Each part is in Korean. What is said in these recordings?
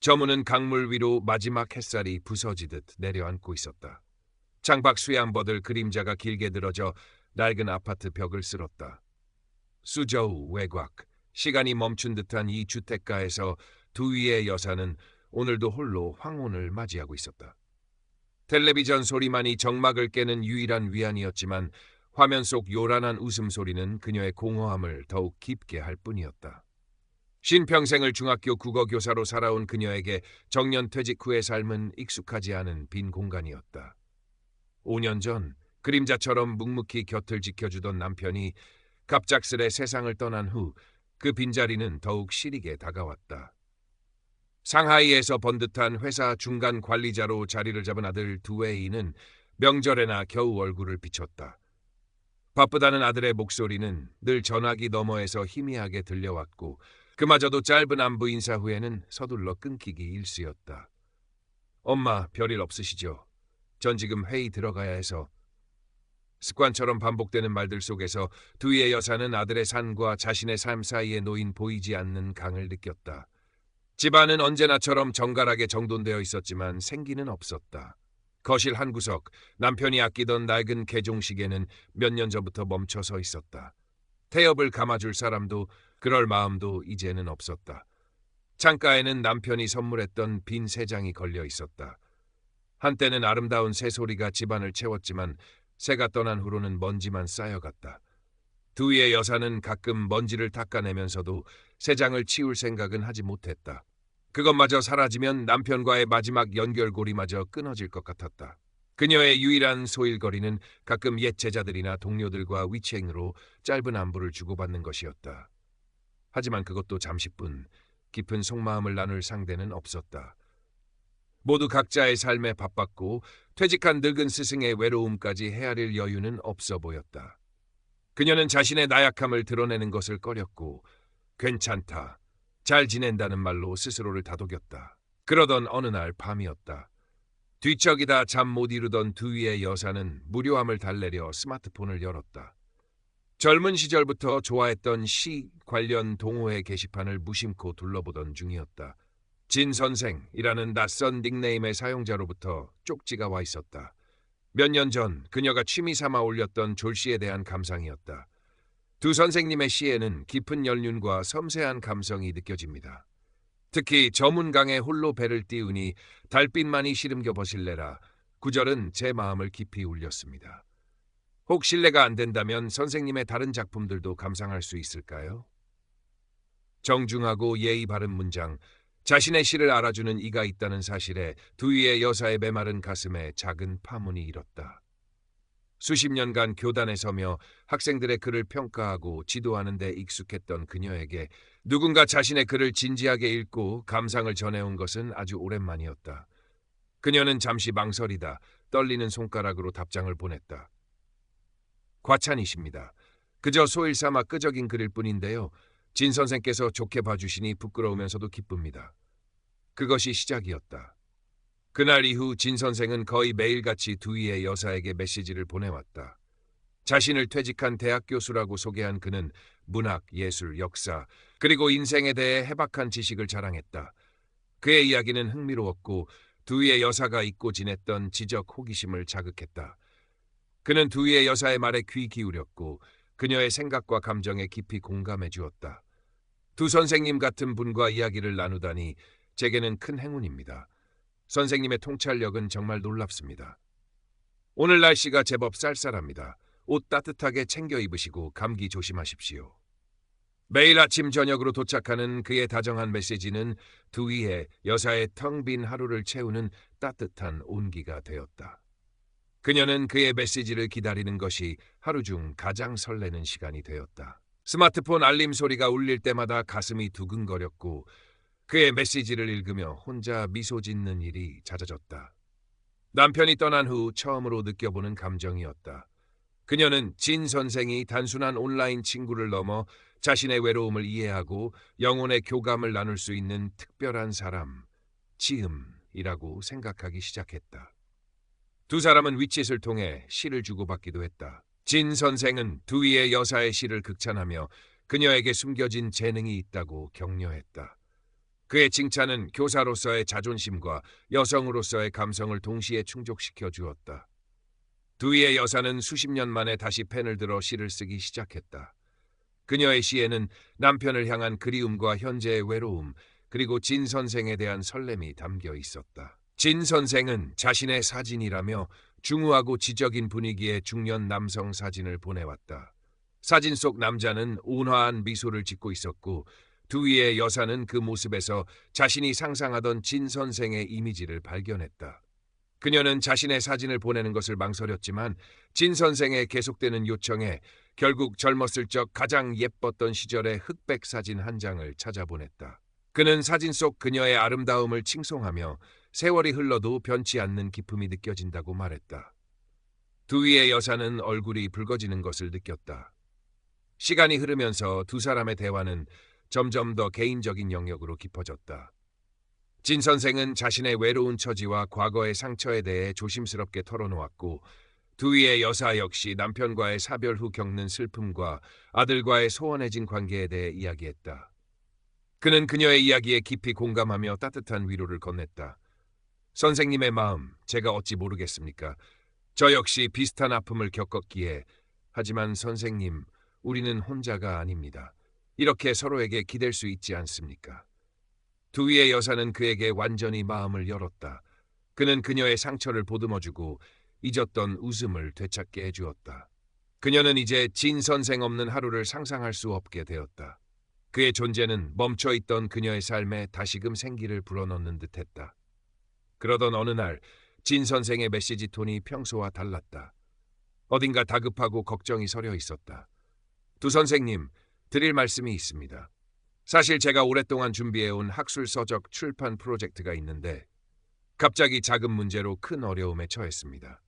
저문은 강물 위로 마지막 햇살이 부서지듯 내려앉고 있었다. 창밖 수양버들 그림자가 길게 늘어져 낡은 아파트 벽을 쓸었다. 수저우 외곽, 시간이 멈춘 듯한 이 주택가에서 두 위의 여사는 오늘도 홀로 황혼을 맞이하고 있었다. 텔레비전 소리만이 정막을 깨는 유일한 위안이었지만 화면 속 요란한 웃음소리는 그녀의 공허함을 더욱 깊게 할 뿐이었다. 신평생을 중학교 국어 교사로 살아온 그녀에게 정년 퇴직 후의 삶은 익숙하지 않은 빈 공간이었다. 5년 전 그림자처럼 묵묵히 곁을 지켜주던 남편이 갑작스레 세상을 떠난 후 그 빈자리는 더욱 시리게 다가왔다. 상하이에서 번듯한 회사 중간 관리자로 자리를 잡은 아들 두웨이는 명절에나 겨우 얼굴을 비췄다. 바쁘다는 아들의 목소리는 늘 전화기 너머에서 희미하게 들려왔고 그마저도 짧은 안부 인사 후에는 서둘러 끊기기 일쑤였다. 엄마 별일 없으시죠? 전 지금 회의 들어가야 해서 습관처럼 반복되는 말들 속에서 두이의 여사는 아들의 산과 자신의 삶 사이에 놓인 보이지 않는 강을 느꼈다. 집안은 언제나처럼 정갈하게 정돈되어 있었지만 생기는 없었다. 거실 한 구석, 남편이 아끼던 낡은 개종시계는 몇 년 전부터 멈춰 서 있었다. 태엽을 감아줄 사람도 그럴 마음도 이제는 없었다. 창가에는 남편이 선물했던 빈 새장이 걸려 있었다. 한때는 아름다운 새소리가 집안을 채웠지만 새가 떠난 후로는 먼지만 쌓여갔다. 두위의 여사는 가끔 먼지를 닦아내면서도 새장을 치울 생각은 하지 못했다. 그것마저 사라지면 남편과의 마지막 연결고리마저 끊어질 것 같았다. 그녀의 유일한 소일거리는 가끔 옛 제자들이나 동료들과 위치행으로 짧은 안부를 주고받는 것이었다. 하지만 그것도 잠시뿐 깊은 속마음을 나눌 상대는 없었다. 모두 각자의 삶에 바빴고 퇴직한 늙은 스승의 외로움까지 헤아릴 여유는 없어 보였다. 그녀는 자신의 나약함을 드러내는 것을 꺼렸고 괜찮다, 잘 지낸다는 말로 스스로를 다독였다. 그러던 어느 날 밤이었다. 뒤척이다 잠 못 이루던 두위의 여사는 무료함을 달래려 스마트폰을 열었다. 젊은 시절부터 좋아했던 시 관련 동호회 게시판을 무심코 둘러보던 중이었다. 진 선생이라는 낯선 닉네임의 사용자로부터 쪽지가 와 있었다. 몇 년 전 그녀가 취미 삼아 올렸던 졸시에 대한 감상이었다. 두 선생님의 시에는 깊은 연륜과 섬세한 감성이 느껴집니다. 특히 저문강에 홀로 배를 띄우니 달빛만이 시름겨 버실래라 구절은 제 마음을 깊이 울렸습니다. 혹 신뢰가 안 된다면 선생님의 다른 작품들도 감상할 수 있을까요? 정중하고 예의 바른 문장, 자신의 시를 알아주는 이가 있다는 사실에 두위의 여사의 메마른 가슴에 작은 파문이 일었다. 수십 년간 교단에 서며 학생들의 글을 평가하고 지도하는 데 익숙했던 그녀에게 누군가 자신의 글을 진지하게 읽고 감상을 전해온 것은 아주 오랜만이었다. 그녀는 잠시 망설이다 떨리는 손가락으로 답장을 보냈다. 과찬이십니다. 그저 소일 삼아 끄적인 글일 뿐인데요. 진 선생께서 좋게 봐주시니 부끄러우면서도 기쁩니다. 그것이 시작이었다. 그날 이후 진 선생은 거의 매일같이 두이의 여사에게 메시지를 보내왔다. 자신을 퇴직한 대학 교수라고 소개한 그는 문학, 예술, 역사, 그리고 인생에 대해 해박한 지식을 자랑했다. 그의 이야기는 흥미로웠고 두이의 여사가 잊고 지냈던 지적 호기심을 자극했다. 그는 두이의 여사의 말에 귀 기울였고 그녀의 생각과 감정에 깊이 공감해 주었다. 두 선생님 같은 분과 이야기를 나누다니 제게는 큰 행운입니다. 선생님의 통찰력은 정말 놀랍습니다. 오늘 날씨가 제법 쌀쌀합니다. 옷 따뜻하게 챙겨 입으시고 감기 조심하십시오. 매일 아침 저녁으로 도착하는 그의 다정한 메시지는 두위의 여사의 텅 빈 하루를 채우는 따뜻한 온기가 되었다. 그녀는 그의 메시지를 기다리는 것이 하루 중 가장 설레는 시간이 되었다. 스마트폰 알림 소리가 울릴 때마다 가슴이 두근거렸고 그의 메시지를 읽으며 혼자 미소 짓는 일이 잦아졌다. 남편이 떠난 후 처음으로 느껴보는 감정이었다. 그녀는 진 선생이 단순한 온라인 친구를 넘어 자신의 외로움을 이해하고 영혼의 교감을 나눌 수 있는 특별한 사람, 지음이라고 생각하기 시작했다. 두 사람은 위챗을 통해 시를 주고받기도 했다. 진 선생은 두위의 여사의 시를 극찬하며 그녀에게 숨겨진 재능이 있다고 격려했다. 그의 칭찬은 교사로서의 자존심과 여성으로서의 감성을 동시에 충족시켜 주었다. 두이의 여사는 수십 년 만에 다시 펜을 들어 시를 쓰기 시작했다. 그녀의 시에는 남편을 향한 그리움과 현재의 외로움, 그리고 진 선생에 대한 설렘이 담겨 있었다. 진 선생은 자신의 사진이라며 중후하고 지적인 분위기의 중년 남성 사진을 보내왔다. 사진 속 남자는 온화한 미소를 짓고 있었고 두 위의 여사는 그 모습에서 자신이 상상하던 진 선생의 이미지를 발견했다. 그녀는 자신의 사진을 보내는 것을 망설였지만 진 선생의 계속되는 요청에 결국 젊었을 적 가장 예뻤던 시절의 흑백 사진 한 장을 찾아보냈다. 그는 사진 속 그녀의 아름다움을 칭송하며 세월이 흘러도 변치 않는 기품이 느껴진다고 말했다. 두위의 여사는 얼굴이 붉어지는 것을 느꼈다. 시간이 흐르면서 두 사람의 대화는 점점 더 개인적인 영역으로 깊어졌다. 진 선생은 자신의 외로운 처지와 과거의 상처에 대해 조심스럽게 털어놓았고 두위의 여사 역시 남편과의 사별 후 겪는 슬픔과 아들과의 소원해진 관계에 대해 이야기했다. 그는 그녀의 이야기에 깊이 공감하며 따뜻한 위로를 건넸다. 선생님의 마음 제가 어찌 모르겠습니까? 저 역시 비슷한 아픔을 겪었기에 하지만 선생님 우리는 혼자가 아닙니다. 이렇게 서로에게 기댈 수 있지 않습니까? 두위의 여사는 그에게 완전히 마음을 열었다. 그는 그녀의 상처를 보듬어주고 잊었던 웃음을 되찾게 해주었다. 그녀는 이제 진 선생 없는 하루를 상상할 수 없게 되었다. 그의 존재는 멈춰있던 그녀의 삶에 다시금 생기를 불어넣는 듯했다. 그러던 어느 날 진 선생의 메시지 톤이 평소와 달랐다. 어딘가 다급하고 걱정이 서려 있었다. 두 선생님, 드릴 말씀이 있습니다. 사실 제가 오랫동안 준비해온 학술 서적 출판 프로젝트가 있는데 갑자기 자금 문제로 큰 어려움에 처했습니다.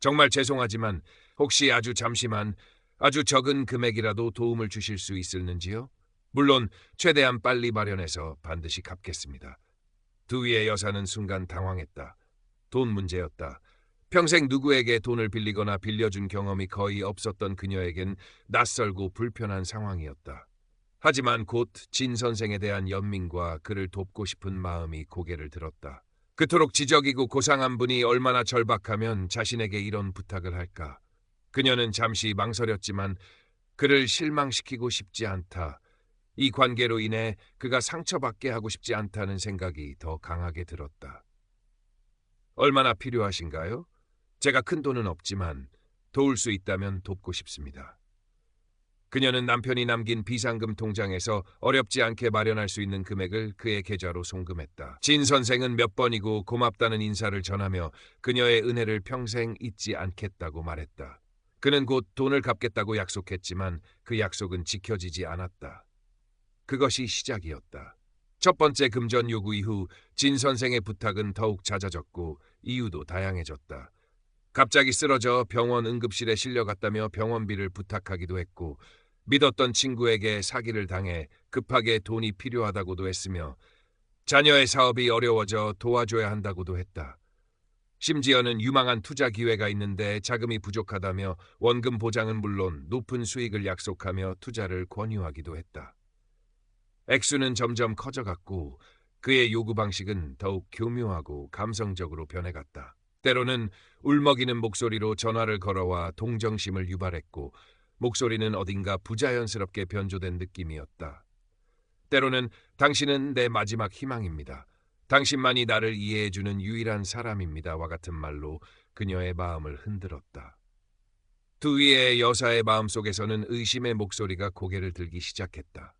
정말 죄송하지만 혹시 아주 잠시만 아주 적은 금액이라도 도움을 주실 수 있을는지요? 물론 최대한 빨리 마련해서 반드시 갚겠습니다. 두위의 여사는 순간 당황했다. 돈 문제였다. 평생 누구에게 돈을 빌리거나 빌려준 경험이 거의 없었던 그녀에겐 낯설고 불편한 상황이었다. 하지만 곧 진 선생에 대한 연민과 그를 돕고 싶은 마음이 고개를 들었다. 그토록 지적이고 고상한 분이 얼마나 절박하면 자신에게 이런 부탁을 할까. 그녀는 잠시 망설였지만 그를 실망시키고 싶지 않다. 이 관계로 인해 그가 상처받게 하고 싶지 않다는 생각이 더 강하게 들었다. 얼마나 필요하신가요? 제가 큰 돈은 없지만 도울 수 있다면 돕고 싶습니다. 그녀는 남편이 남긴 비상금 통장에서 어렵지 않게 마련할 수 있는 금액을 그의 계좌로 송금했다. 진 선생은 몇 번이고 고맙다는 인사를 전하며 그녀의 은혜를 평생 잊지 않겠다고 말했다. 그는 곧 돈을 갚겠다고 약속했지만 그 약속은 지켜지지 않았다. 그것이 시작이었다. 첫 번째 금전 요구 이후 진 선생의 부탁은 더욱 잦아졌고 이유도 다양해졌다. 갑자기 쓰러져 병원 응급실에 실려갔다며 병원비를 부탁하기도 했고 믿었던 친구에게 사기를 당해 급하게 돈이 필요하다고도 했으며 자녀의 사업이 어려워져 도와줘야 한다고도 했다. 심지어는 유망한 투자 기회가 있는데 자금이 부족하다며 원금 보장은 물론 높은 수익을 약속하며 투자를 권유하기도 했다. 액수는 점점 커져갔고 그의 요구 방식은 더욱 교묘하고 감성적으로 변해갔다. 때로는 울먹이는 목소리로 전화를 걸어와 동정심을 유발했고 목소리는 어딘가 부자연스럽게 변조된 느낌이었다. 때로는 당신은 내 마지막 희망입니다. 당신만이 나를 이해해주는 유일한 사람입니다와 같은 말로 그녀의 마음을 흔들었다. 두위의 여사의 마음속에서는 의심의 목소리가 고개를 들기 시작했다.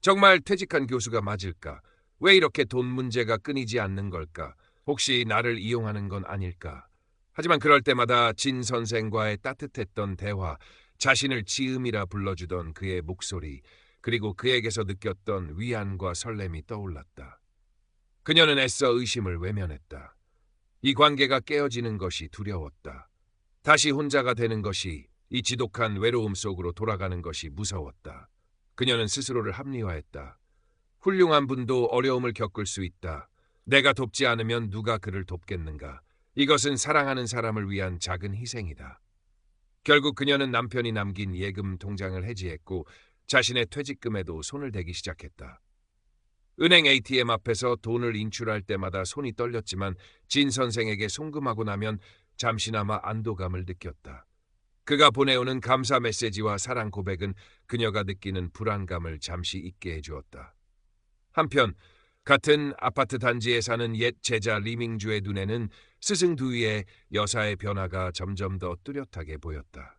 정말 퇴직한 교수가 맞을까? 왜 이렇게 돈 문제가 끊이지 않는 걸까? 혹시 나를 이용하는 건 아닐까? 하지만 그럴 때마다 진 선생과의 따뜻했던 대화, 자신을 지음이라 불러주던 그의 목소리, 그리고 그에게서 느꼈던 위안과 설렘이 떠올랐다. 그녀는 애써 의심을 외면했다. 이 관계가 깨어지는 것이 두려웠다. 다시 혼자가 되는 것이 이 지독한 외로움 속으로 돌아가는 것이 무서웠다. 그녀는 스스로를 합리화했다. 훌륭한 분도 어려움을 겪을 수 있다. 내가 돕지 않으면 누가 그를 돕겠는가. 이것은 사랑하는 사람을 위한 작은 희생이다. 결국 그녀는 남편이 남긴 예금 통장을 해지했고 자신의 퇴직금에도 손을 대기 시작했다. 은행 ATM 앞에서 돈을 인출할 때마다 손이 떨렸지만 진 선생에게 송금하고 나면 잠시나마 안도감을 느꼈다. 그가 보내오는 감사 메시지와 사랑 고백은 그녀가 느끼는 불안감을 잠시 잊게 해주었다. 한편 같은 아파트 단지에 사는 옛 제자 리밍주의 눈에는 스승 두위의 여사의 변화가 점점 더 뚜렷하게 보였다.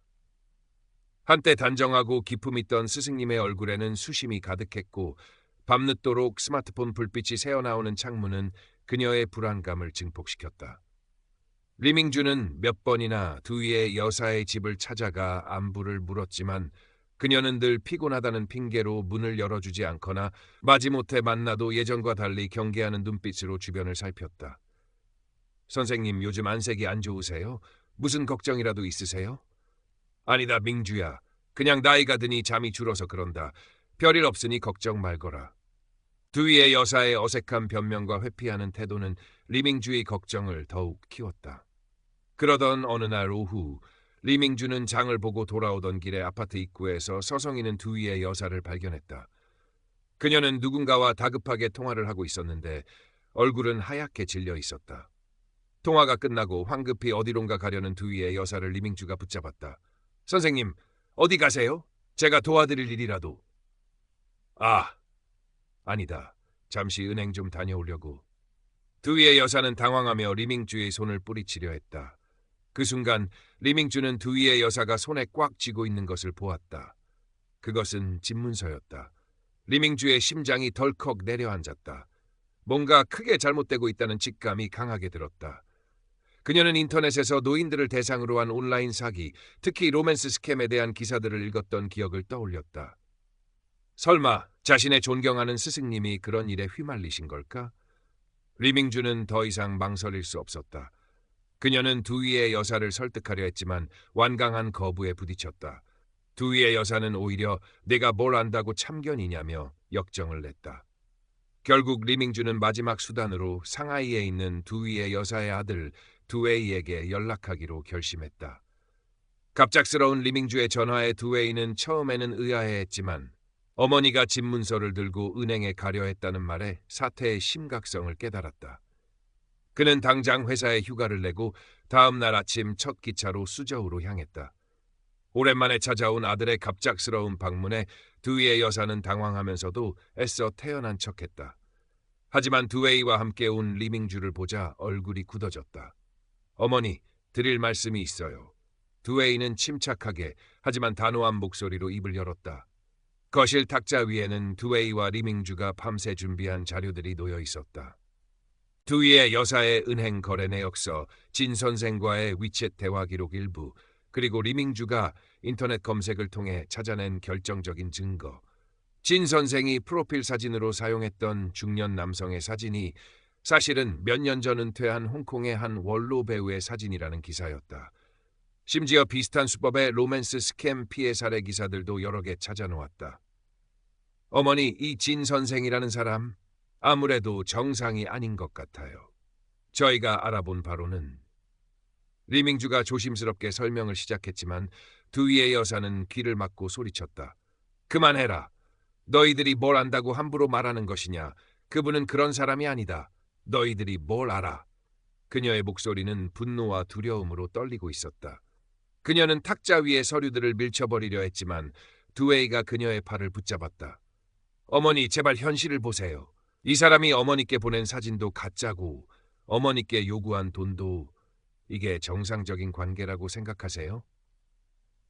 한때 단정하고 기품 있던 스승님의 얼굴에는 수심이 가득했고 밤늦도록 스마트폰 불빛이 새어나오는 창문은 그녀의 불안감을 증폭시켰다. 리밍주는 몇 번이나 두위의 여사의 집을 찾아가 안부를 물었지만 그녀는 늘 피곤하다는 핑계로 문을 열어주지 않거나 마지못해 만나도 예전과 달리 경계하는 눈빛으로 주변을 살폈다. 선생님 요즘 안색이 안 좋으세요? 무슨 걱정이라도 있으세요? 아니다 민주야. 그냥 나이가 드니 잠이 줄어서 그런다. 별일 없으니 걱정 말거라. 두위의 여사의 어색한 변명과 회피하는 태도는 리밍주의 걱정을 더욱 키웠다. 그러던 어느 날 오후 리밍주는 장을 보고 돌아오던 길에 아파트 입구에서 서성이는 두 위의 여사를 발견했다. 그녀는 누군가와 다급하게 통화를 하고 있었는데 얼굴은 하얗게 질려 있었다. 통화가 끝나고 황급히 어디론가 가려는 두위의 여사를 리밍주가 붙잡았다. 선생님, 어디 가세요? 제가 도와드릴 일이라도. 아, 아니다. 잠시 은행 좀 다녀오려고. 두위의 여사는 당황하며 리밍주의 손을 뿌리치려 했다. 그 순간 리밍주는 두 위의 여사가 손에 꽉 쥐고 있는 것을 보았다. 그것은 집문서였다. 리밍주의 심장이 덜컥 내려앉았다. 뭔가 크게 잘못되고 있다는 직감이 강하게 들었다. 그녀는 인터넷에서 노인들을 대상으로 한 온라인 사기, 특히 로맨스 스캠에 대한 기사들을 읽었던 기억을 떠올렸다. 설마 자신의 존경하는 스승님이 그런 일에 휘말리신 걸까? 리밍주는 더 이상 망설일 수 없었다. 그녀는 두위의 여사를 설득하려 했지만 완강한 거부에 부딪혔다. 두위의 여사는 오히려 내가 뭘 안다고 참견이냐며 역정을 냈다. 결국 리밍주는 마지막 수단으로 상하이에 있는 두위의 여사의 아들 두웨이에게 연락하기로 결심했다. 갑작스러운 리밍주의 전화에 두웨이는 처음에는 의아해했지만 어머니가 집 문서를 들고 은행에 가려 했다는 말에 사태의 심각성을 깨달았다. 그는 당장 회사에 휴가를 내고 다음 날 아침 첫 기차로 수저우로 향했다. 오랜만에 찾아온 아들의 갑작스러운 방문에 두웨이의 여사는 당황하면서도 애써 태연한 척했다. 하지만 두웨이와 함께 온 리밍주를 보자 얼굴이 굳어졌다. 어머니, 드릴 말씀이 있어요. 두웨이는 침착하게 하지만 단호한 목소리로 입을 열었다. 거실 탁자 위에는 두웨이와 리밍주가 밤새 준비한 자료들이 놓여 있었다. 두위의 여사의 은행 거래 내역서, 진 선생과의 위챗 대화 기록 일부, 그리고 리밍주가 인터넷 검색을 통해 찾아낸 결정적인 증거. 진 선생이 프로필 사진으로 사용했던 중년 남성의 사진이 사실은 몇 년 전 은퇴한 홍콩의 한 원로 배우의 사진이라는 기사였다. 심지어 비슷한 수법의 로맨스 스캠 피해 사례 기사들도 여러 개 찾아놓았다. 어머니, 이 진 선생이라는 사람 아무래도 정상이 아닌 것 같아요. 저희가 알아본 바로는 리밍주가 조심스럽게 설명을 시작했지만 두 위의 여사는 귀를 막고 소리쳤다. 그만해라. 너희들이 뭘 안다고 함부로 말하는 것이냐. 그분은 그런 사람이 아니다. 너희들이 뭘 알아. 그녀의 목소리는 분노와 두려움으로 떨리고 있었다. 그녀는 탁자 위에 서류들을 밀쳐버리려 했지만 두웨이가 그녀의 팔을 붙잡았다. 어머니, 제발 현실을 보세요. 이 사람이 어머니께 보낸 사진도 가짜고 어머니께 요구한 돈도 이게 정상적인 관계라고 생각하세요?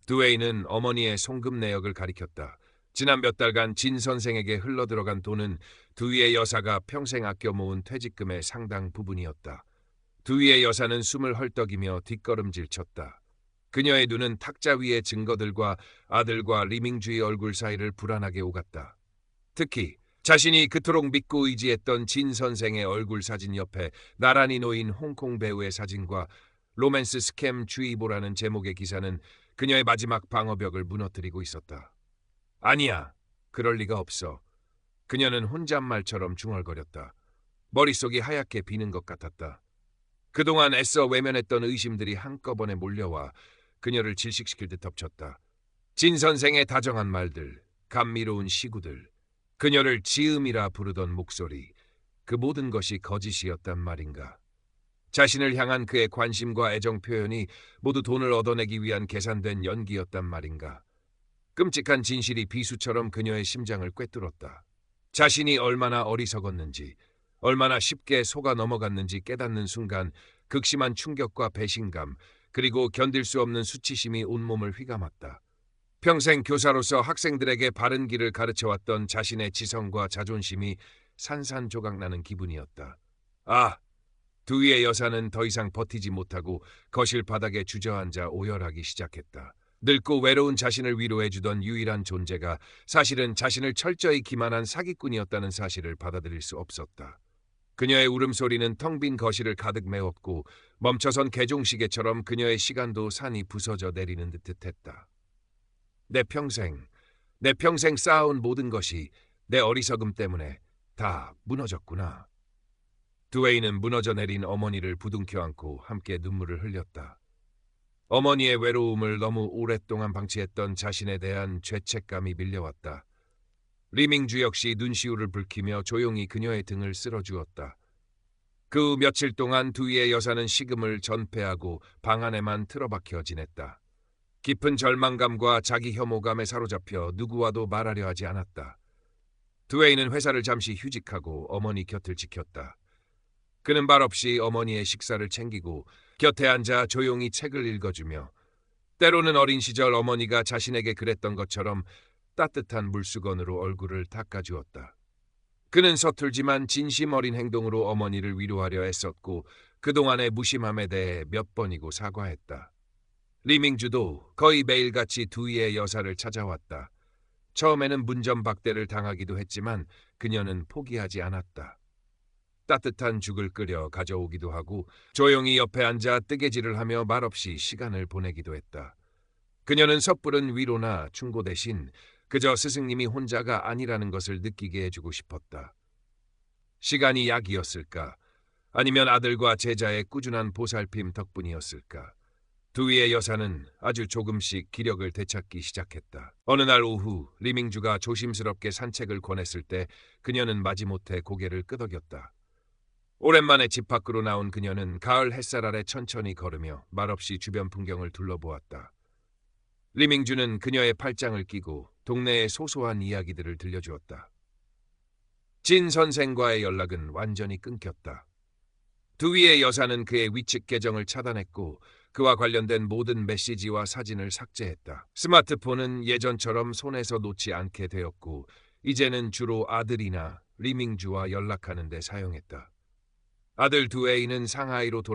두웨이는 어머니의 송금 내역을 가리켰다. 지난 몇 달간 진 선생에게 흘러들어간 돈은 두위의 여사가 평생 아껴 모은 퇴직금의 상당 부분이었다. 두위의 여사는 숨을 헐떡이며 뒷걸음질 쳤다. 그녀의 눈은 탁자 위의 증거들과 아들과 리밍주의 얼굴 사이를 불안하게 오갔다. 특히 자신이 그토록 믿고 의지했던 진 선생의 얼굴 사진 옆에 나란히 놓인 홍콩 배우의 사진과 로맨스 스캠 주의보라는 제목의 기사는 그녀의 마지막 방어벽을 무너뜨리고 있었다. 아니야. 그럴 리가 없어. 그녀는 혼잣말처럼 중얼거렸다. 머릿속이 하얗게 비는 것 같았다. 그동안 애써 외면했던 의심들이 한꺼번에 몰려와 그녀를 질식시킬 듯 덮쳤다. 진 선생의 다정한 말들, 감미로운 시구들, 그녀를 지음이라 부르던 목소리, 그 모든 것이 거짓이었단 말인가. 자신을 향한 그의 관심과 애정 표현이 모두 돈을 얻어내기 위한 계산된 연기였단 말인가. 끔찍한 진실이 비수처럼 그녀의 심장을 꿰뚫었다. 자신이 얼마나 어리석었는지, 얼마나 쉽게 속아 넘어갔는지 깨닫는 순간 극심한 충격과 배신감, 그리고 견딜 수 없는 수치심이 온몸을 휘감았다. 평생 교사로서 학생들에게 바른 길을 가르쳐왔던 자신의 지성과 자존심이 산산조각나는 기분이었다. 아, 두 위의 여사는 더 이상 버티지 못하고 거실 바닥에 주저앉아 오열하기 시작했다. 늙고 외로운 자신을 위로해주던 유일한 존재가 사실은 자신을 철저히 기만한 사기꾼이었다는 사실을 받아들일 수 없었다. 그녀의 울음소리는 텅 빈 거실을 가득 메웠고 멈춰선 개종시계처럼 그녀의 시간도 산이 부서져 내리는 듯 했다. 내 평생, 내 평생 쌓아온 모든 것이 내 어리석음 때문에 다 무너졌구나. 두웨이는 무너져 내린 어머니를 부둥켜 안고 함께 눈물을 흘렸다. 어머니의 외로움을 너무 오랫동안 방치했던 자신에 대한 죄책감이 밀려왔다. 리밍주 역시 눈시울을 붉히며 조용히 그녀의 등을 쓸어주었다. 그후 며칠 동안 두위의 여사는 식음을 전폐하고 방 안에만 틀어박혀 지냈다. 깊은 절망감과 자기 혐오감에 사로잡혀 누구와도 말하려 하지 않았다. 두웨이는 회사를 잠시 휴직하고 어머니 곁을 지켰다. 그는 말없이 어머니의 식사를 챙기고 곁에 앉아 조용히 책을 읽어주며 때로는 어린 시절 어머니가 자신에게 그랬던 것처럼 따뜻한 물수건으로 얼굴을 닦아주었다. 그는 서툴지만 진심 어린 행동으로 어머니를 위로하려 애썼고 그동안의 무심함에 대해 몇 번이고 사과했다. 리밍주도 거의 매일같이 두이의 여사를 찾아왔다. 처음에는 문전박대를 당하기도 했지만 그녀는 포기하지 않았다. 따뜻한 죽을 끓여 가져오기도 하고 조용히 옆에 앉아 뜨개질을 하며 말없이 시간을 보내기도 했다. 그녀는 섣부른 위로나 충고 대신 그저 스승님이 혼자가 아니라는 것을 느끼게 해주고 싶었다. 시간이 약이었을까? 아니면 아들과 제자의 꾸준한 보살핌 덕분이었을까? 두 위의 여사는 아주 조금씩 기력을 되찾기 시작했다. 어느 날 오후 리밍주가 조심스럽게 산책을 권했을 때 그녀는 마지못해 고개를 끄덕였다. 오랜만에 집 밖으로 나온 그녀는 가을 햇살 아래 천천히 걸으며 말없이 주변 풍경을 둘러보았다. 리밍주는 그녀의 팔짱을 끼고 동네의 소소한 이야기들을 들려주었다. 진 선생과의 연락은 완전히 끊겼다. 두위의 여사는 그의 위측 계정을 차단했고 그와 관련된 모든 메시지와 사진을 삭제했다. 스마트폰은 예전처럼 손에서 놓지 않게 되었고 이제는 주로 아들이나 리밍주와 연락하는 데 사용했다. 아들 두웨이는 상하이로 돌아